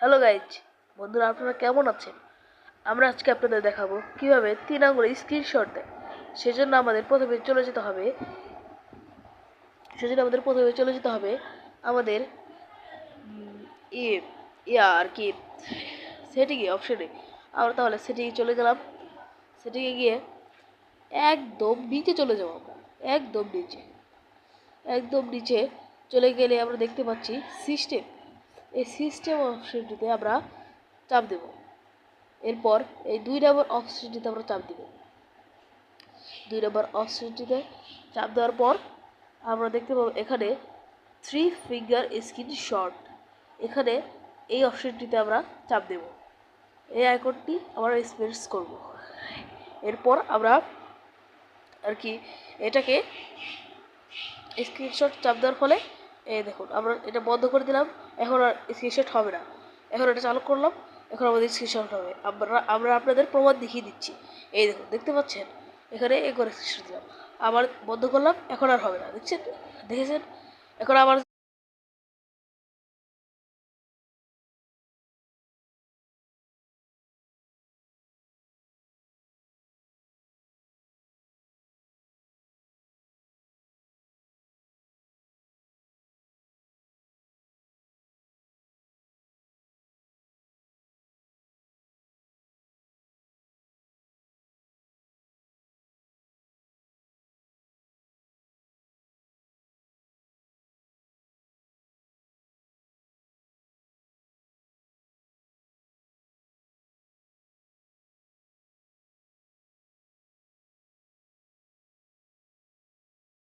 Hello guys বন্ধুরা, আপনারা কেমন আছেন? আমরা আজকে আপনাদের দেখাবো কীভাবে তিন আঙুলে স্ক্রিনশট দেয়। সেজন্য আমাদের প্রথমে চলে যেতে হবে সেজন্য আমাদের প্রথমে চলে যেতে হবে আমাদের ইয়া আর, কি, সেটিংয়ে অপশনে আমরা তাহলে সেটিংয়ে চলে গেলাম। সেটিংয়ে গিয়ে একদম নিচে চলে যাব আমরা। একদম নিচে। একদম নিচে চলে গেলে আমরা দেখতে পাচ্ছি সিস্টেম এই সিস্টেম অপশনটিতে আমরা চাপ দেব। এরপর এই দুই নম্বর অপশনটিতে আমরা চাপ দেব। দুই নম্বর অপশনটিতে চাপ দেওয়ার পর আমরা দেখতে পাবো এখানে থ্রি ফিঙ্গার স্ক্রিনশট এখানে এই অপশনটিতে আমরা চাপ দেব। এই আইকনটি আমরা স্পেস করব। এরপর আমরা আর কি এটাকে স্ক্রিনশট চাপ দেওয়ার ফলে এই দেখুন, আমরা এটা বন্ধ করে দিলাম, এখন আর স্ক্রিনশট হবে না। এখন এটা চালু করলাম, এখন আমাদের স্ক্রিনশট হবে। আমরা আমরা আপনাদের প্রমাণ দেখিয়ে দিচ্ছি। এই দেখুন, দেখতে পাচ্ছেন? এখানে এ করে স্ক্রিনশট দিলাম। আবার বন্ধ করলাম, এখন আর হবে না, দেখছেন? দেখেছেন? এখন আবার